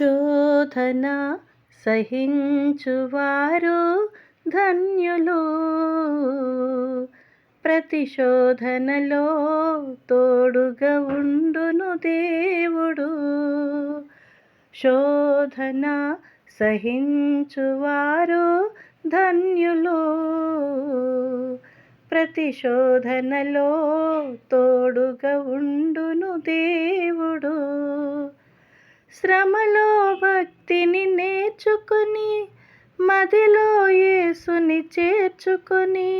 శోధన సహించువారు ధన్యులు. ప్రతిశోధనలో తోడుగా ఉండును దేవుడు. శోధన సహించువారు ధన్యులు. ప్రతిశోధనలో తోడుగా ఉండును దేవుడు. శ్రమలో భక్తిని నేర్చుకుని మదిలో యేసుని చేర్చుకొని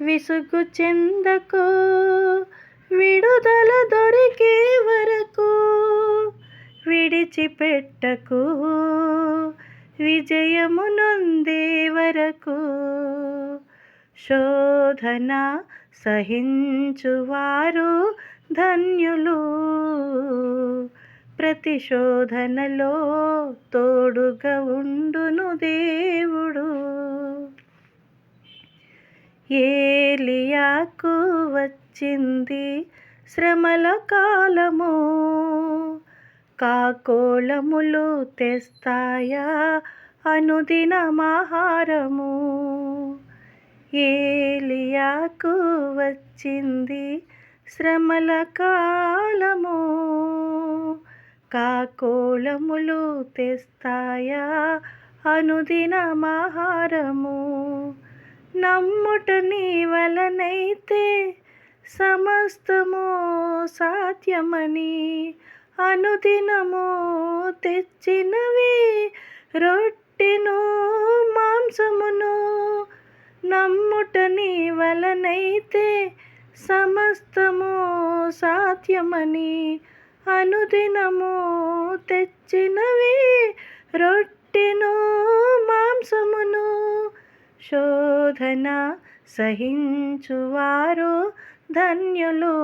విసుగు చెందకు విడుదల దొరికే వరకు విడిచిపెట్టకు విజయము నొందే వరకు శోధన సహించువారు ధన్యులు. ప్రతిశోధనలో తోడుగా ఉండును దేవుడు. ఏలియాకు వచ్చింది శ్రమల కాలము. కాకోలములు తెస్తాయా అనుదినమాహారము ఏలియాకు వచ్చింది శ్రమల కాలము. కాకోళములు తెస్తాయా? అనుదినమాహారము నమ్ముట నీ వలనైతే సమస్తము సాధ్యమని అనుదినము తెచ్చినవి రొట్టెను మాంసమును నమ్ముట నీ వలనైతే సమస్తము సాధ్యమని అనుదినము తెచ్చినవి రొట్టెను మాంసమును శోధన సహించువారు ధన్యులు.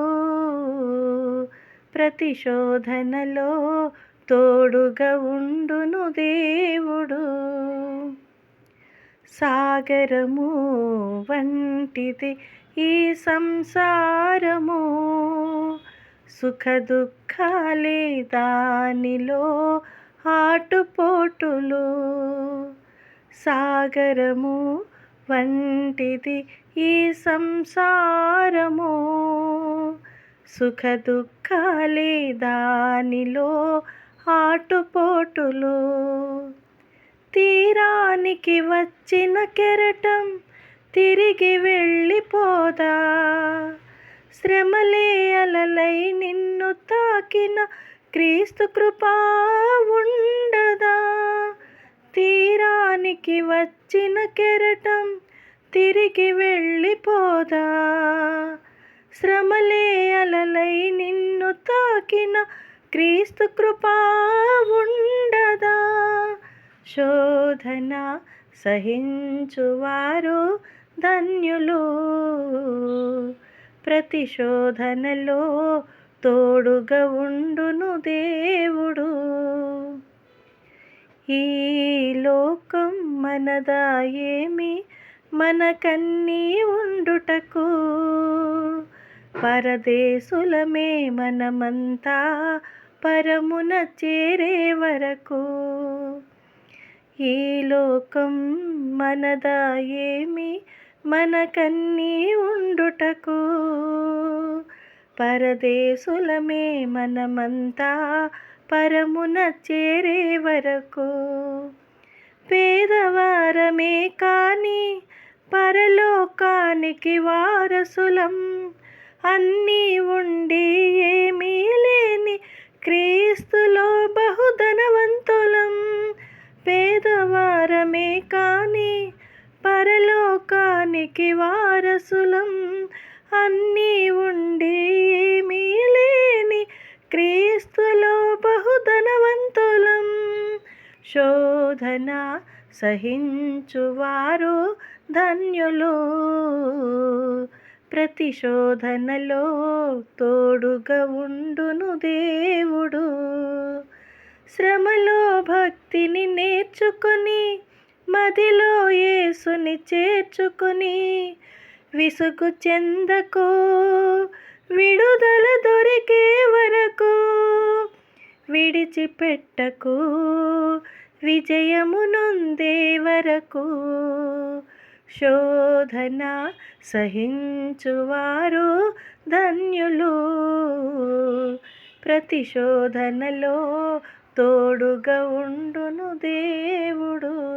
ప్రతిశోధనలో తోడుగా ఉండును దేవుడు. సాగరము వంటిది ఈ సంసారము. సుఖ దుఃఖాలే దానిలో ఆటుపోటులు. సాగరము వంటిది ఈ సంసారము. సుఖ దుఃఖాలే దానిలో ఆటుపోటులు. తీరానికి వచ్చిన కెరటం తిరిగి వెళ్ళిపోదా? శ్రమలే అలలై నిన్ను తాకిన క్రీస్తు కృపా ఉండదా? తీరానికి వచ్చిన కెరటం తిరిగి వెళ్ళిపోదా? శ్రమలే అలలై నిన్ను తాకిన క్రీస్తు కృపా ఉండదా? శోధన సహించువారు ధన్యులు. ప్రతిశోధనలో తోడుగా ఉండును దేవుడు. ఈ లోకం మనదా ఏమి మనకన్నీ ఉండుటకు. పరదేశులమే మనమంతా పరమున చేరే వరకు. ఈ లోకం మనదా ఏమి మనకన్నీ ఉండుటకు పరదేశులమే మనమంతా పరమున చేరే వరకు. పేదవారమే కానీ పరలోకానికి వారసులం. అన్ని పరలోకానికి వారసులం. అన్నీ ఉండి ఏమీ లేని క్రీస్తులో బహుధనవంతులం. శోధన సహించువారు ధన్యులు. ప్రతిశోధనలో తోడుగా ఉండును దేవుడు. శ్రమలో భక్తిని నేర్చుకొని మదిలో ఏ యేసుని చేర్చుకుని విసుగు చెందకు విడుదల దొరికే వరకు విడిచిపెట్టకు విజయము నొందే వరకు శోధన సహించువారు ధన్యులు. ప్రతిశోధనలో తోడుగా ఉండును దేవుడు.